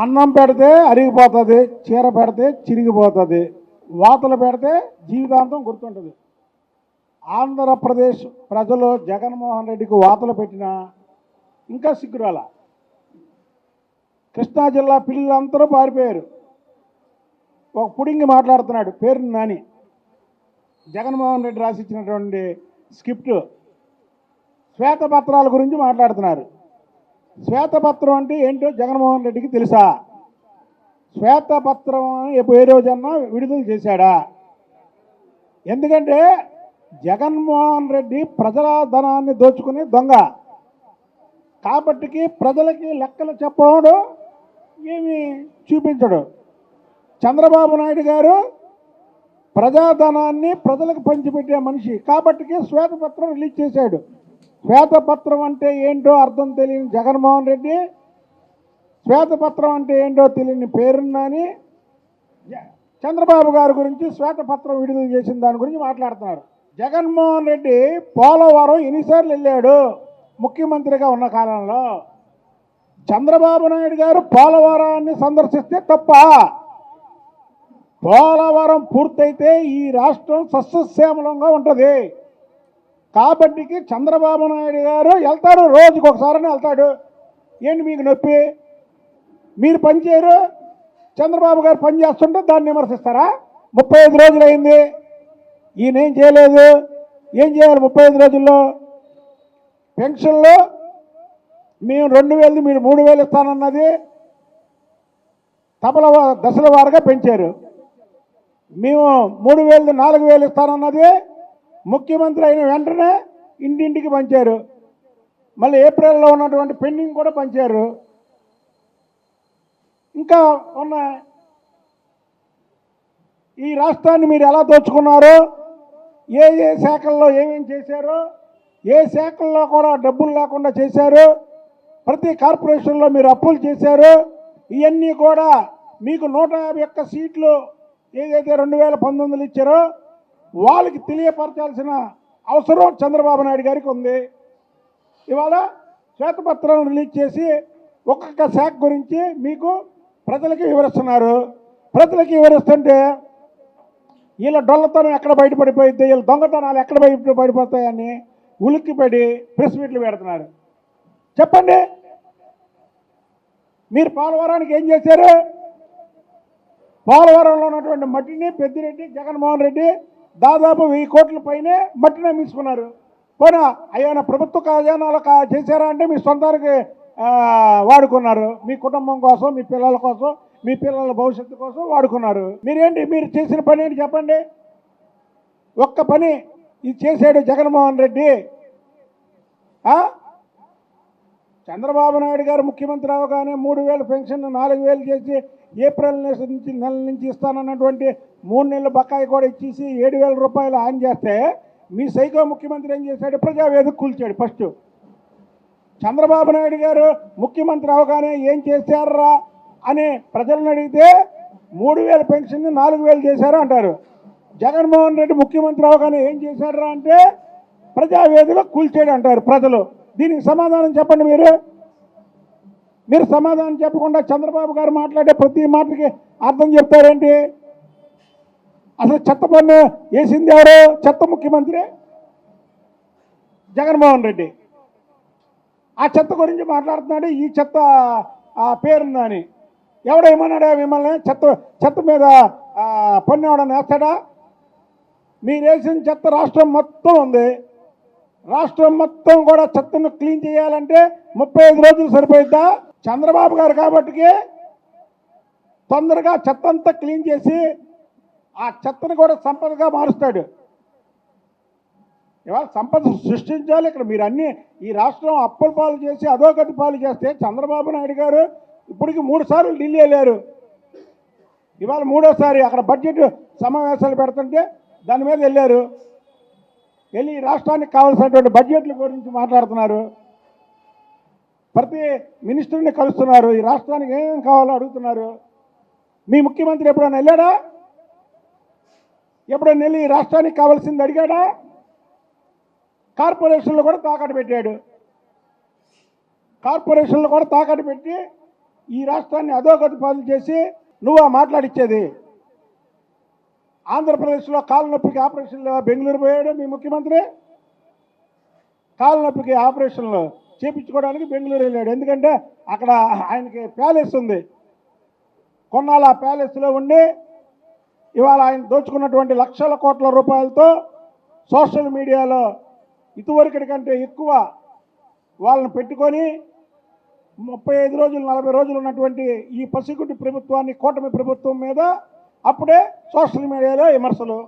అన్నం పెడితే అరిగిపోతుంది చీర పెడితే చిరిగిపోతుంది వాతలు పెడితే జీవితాంతం గుర్తుంటుంది. ఆంధ్రప్రదేశ్ ప్రజలు జగన్మోహన్ రెడ్డికి వాతలు పెట్టినా ఇంకా సిగ్గురాల? కృష్ణా జిల్లా పిల్లలందరూ పారిపోయారు. ఒక పుడింగి మాట్లాడుతున్నాడు పేరు నాని. జగన్మోహన్ రెడ్డి రాసిచ్చినటువంటి స్క్రిప్ట్ శ్వేతపత్రాల గురించి మాట్లాడుతున్నారు. శ్వేతపత్రం అంటే ఏంటో జగన్మోహన్ రెడ్డికి తెలుసా? శ్వేతపత్రం ఏ రోజన్నా విడుదల చేశాడా? ఎందుకంటే జగన్మోహన్ రెడ్డి ప్రజల ధనాన్ని దోచుకునే దొంగ. కాబట్టికి ప్రజలకి లెక్కలు చెప్పడు ఏమి చూపించడు. చంద్రబాబు నాయుడు గారు ప్రజాధనాన్ని ప్రజలకు పంచిపెట్టే మనిషి. కాబట్టికి శ్వేతపత్రం రిలీజ్ చేశాడు. శ్వేతపత్రం అంటే ఏంటో అర్థం తెలియని జగన్మోహన్ రెడ్డి శ్వేతపత్రం అంటే ఏంటో తెలియని పేరున్నాని చంద్రబాబు గారి గురించి శ్వేతపత్రం విడుదల చేసిన దాని గురించి మాట్లాడుతున్నారు. జగన్మోహన్ రెడ్డి పోలవరం ఎన్నిసార్లు వెళ్ళాడు? ముఖ్యమంత్రిగా ఉన్న కాలంలో. చంద్రబాబు నాయుడు గారు పోలవరాన్ని సందర్శిస్తే తప్ప పోలవరం పూర్తయితే ఈ రాష్ట్రం సస్యశ్యామలంగా ఉంటుంది. కాబట్టికి చంద్రబాబు నాయుడు గారు వెళ్తాడు రోజుకి ఒకసారి వెళ్తాడు. ఏంటి మీకు నొప్పి? మీరు పనిచేయరు చంద్రబాబు గారు పని చేస్తుంటే దాన్ని విమర్శిస్తారా? ముప్పై ఐదు రోజులు అయింది. ఈయన ఏం చేయలేదు. ఏం చేయాలి ముప్పై ఐదు రోజుల్లో? పెన్షన్లో మేము రెండు వేలు మీరు మూడు వేలు ఇస్తానన్నది తపల దశల వారుగా పెంచారు. మేము మూడు వేలు నాలుగు వేలు ఇస్తానన్నది ముఖ్యమంత్రి అయిన వెంటనే ఇంటింటికి పంచారు. మళ్ళీ ఏప్రిల్లో ఉన్నటువంటి పెండింగ్ కూడా పంచారు. ఇంకా ఉన్న ఈ రాష్ట్రాన్ని మీరు ఎలా దోచుకున్నారో ఏ ఏ శాఖల్లో ఏమేమి చేశారో ఏ శాఖల్లో కూడా డబ్బులు లేకుండా చేశారు ప్రతి కార్పొరేషన్లో మీరు అప్పులు చేశారు ఇవన్నీ కూడా మీకు నూట యాభై ఒక్క సీట్లు ఏదైతే రెండు వేల పంతొమ్మిదిలో ఇచ్చారో వాళ్ళకి తెలియపరచాల్సిన అవసరం చంద్రబాబు నాయుడు గారికి ఉంది. ఇవాళ శ్వేతపత్రం రిలీజ్ చేసి ఒక్కొక్క శాఖ గురించి మీకు ప్రజలకి వివరిస్తున్నారు. ప్రజలకి వివరిస్తుంటే వీళ్ళ డొల్లతనం ఎక్కడ బయటపడిపోయింది? వీళ్ళ దొంగతనాలు ఎక్కడ బయట పడిపోతాయని ఉలిక్కిపడి ప్రెస్ మీట్లు పెడుతున్నారు. చెప్పండి. మీరు పోలవరానికి ఏం చేశారు? పోలవరంలో ఉన్నటువంటి మట్టిని పెద్దిరెడ్డి జగన్మోహన్ రెడ్డి దాదాపు వెయ్యి కోట్ల పైనే మట్టిని అమ్మించుకున్నారు పోనా అయ్యా ప్రభుత్వ ఖజానాలు చేశారా అంటే మీ సొంతానికి వాడుకున్నారు. మీ కుటుంబం కోసం మీ పిల్లల కోసం మీ పిల్లల భవిష్యత్తు కోసం వాడుకున్నారు. మీరేంటి మీరు చేసిన పని ఏంటి చెప్పండి? ఒక్క పని ఇది చేశాడు జగన్మోహన్ రెడ్డి. చంద్రబాబు నాయుడు గారు ముఖ్యమంత్రి అవగానే మూడు వేలు పెన్షన్ నాలుగు వేలు చేసి ఏప్రిల్ నుంచి నెల నుంచి ఇస్తానన్నటువంటి మూడు నెలల బకాయి కూడా ఇచ్చేసి ఏడు వేల రూపాయలు ఆన్ చేస్తే మీ సైకో ముఖ్యమంత్రి ఏం చేశాడు? ప్రజావేదిక కూల్చాడు ఫస్ట్. చంద్రబాబు నాయుడు గారు ముఖ్యమంత్రి అవగానే ఏం చేశారా అని ప్రజలను అడిగితే మూడు వేల పెన్షన్ నాలుగు వేలు చేశారు అంటారు. జగన్మోహన్ రెడ్డి ముఖ్యమంత్రి అవగానే ఏం చేశారా అంటే ప్రజావేదిక కూల్చాడు అంటారు ప్రజలు. దీనికి సమాధానం చెప్పండి మీరు. మీరు సమాధానం చెప్పకుండా చంద్రబాబు గారు మాట్లాడే ప్రతి మాటకి అర్థం చెప్తారేంటి? అసలు చెత్త పన్ను వేసింది ఎవరు? చెత్త ముఖ్యమంత్రి జగన్మోహన్ రెడ్డి. ఆ చెత్త గురించి మాట్లాడుతున్నాడు ఈ చెత్త ఆ పేరుందని ఎవడేమన్నాడా మిమ్మల్ని చెత్త చెత్త మీద పన్ను ఎవడన్నా వేస్తాడా? మీరు వేసిన చెత్త రాష్ట్రం మొత్తం ఉంది. రాష్ట్రం మొత్తం కూడా చెత్తను క్లీన్ చేయాలంటే ముప్పై ఐదు రోజులు సరిపోయిద్దా? చంద్రబాబు గారు కాబట్టికి తొందరగా చెత్త అంతా క్లీన్ చేసి ఆ చెత్తను కూడా సంపదగా మారుస్తాడు. ఇవాళ సంపద సృష్టించాలి. ఇక్కడ మీరు అన్ని ఈ రాష్ట్రం అప్పుల పాలు చేసి అధోగతి పాలు చేస్తే చంద్రబాబు నాయుడు గారు ఇప్పటికి మూడు సార్లు ఢిల్లీ వెళ్ళారు. ఇవాళ మూడోసారి అక్కడ బడ్జెట్ సమావేశాలు పెడుతుంటే దాని మీద వెళ్ళారు. వెళ్ళి రాష్ట్రానికి కావాల్సినటువంటి బడ్జెట్ల గురించి మాట్లాడుతున్నారు. ప్రతి మినిస్టర్ని కలుస్తున్నారు. ఈ రాష్ట్రానికి ఏం కావాలో అడుగుతున్నారు. మీ ముఖ్యమంత్రి ఎప్పుడైనా వెళ్ళాడా? ఎప్పుడైనా వెళ్ళి ఈ రాష్ట్రానికి కావాల్సింది అడిగాడా? కార్పొరేషన్లు కూడా తాకట్టు పెట్టాడు. కార్పొరేషన్లు కూడా తాకట్టు పెట్టి ఈ రాష్ట్రాన్ని అధోగతి పాలు చేసి నువ్వు మాట్లాడిచ్చేది? ఆంధ్రప్రదేశ్లో కాలు నొప్పికి ఆపరేషన్లు బెంగళూరు పోయాడు మీ ముఖ్యమంత్రి? కాలు నొప్పికి ఆపరేషన్లు చేపించుకోవడానికి బెంగళూరు వెళ్ళాడు. ఎందుకంటే అక్కడ ఆయనకి ప్యాలెస్ ఉంది. కొన్నాళ్ళు ఆ ప్యాలెస్లో ఉండి ఇవాళ ఆయన దోచుకున్నటువంటి లక్షల కోట్ల రూపాయలతో సోషల్ మీడియాలో ఇదివరకటి కంటే ఎక్కువ వాళ్ళని పెట్టుకొని ముప్పై ఐదు రోజులు నలభై రోజులు ఉన్నటువంటి ఈ పసిగుడ్డి ప్రభుత్వాన్ని కూటమి ప్రభుత్వం మీద అప్పుడే సోషల్ మీడియాలో విమర్శలు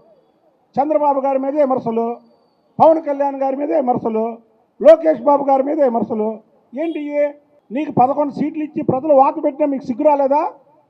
చంద్రబాబు గారి మీద విమర్శలు పవన్ కళ్యాణ్ గారి మీద విమర్శలు లోకేష్ బాబు గారి మీద విమర్శలు. ఏంటి నీకు పదకొండు సీట్లు ఇచ్చి ప్రజలు వాకు పెట్టినా మీకు సిగ్గు రాలేదా?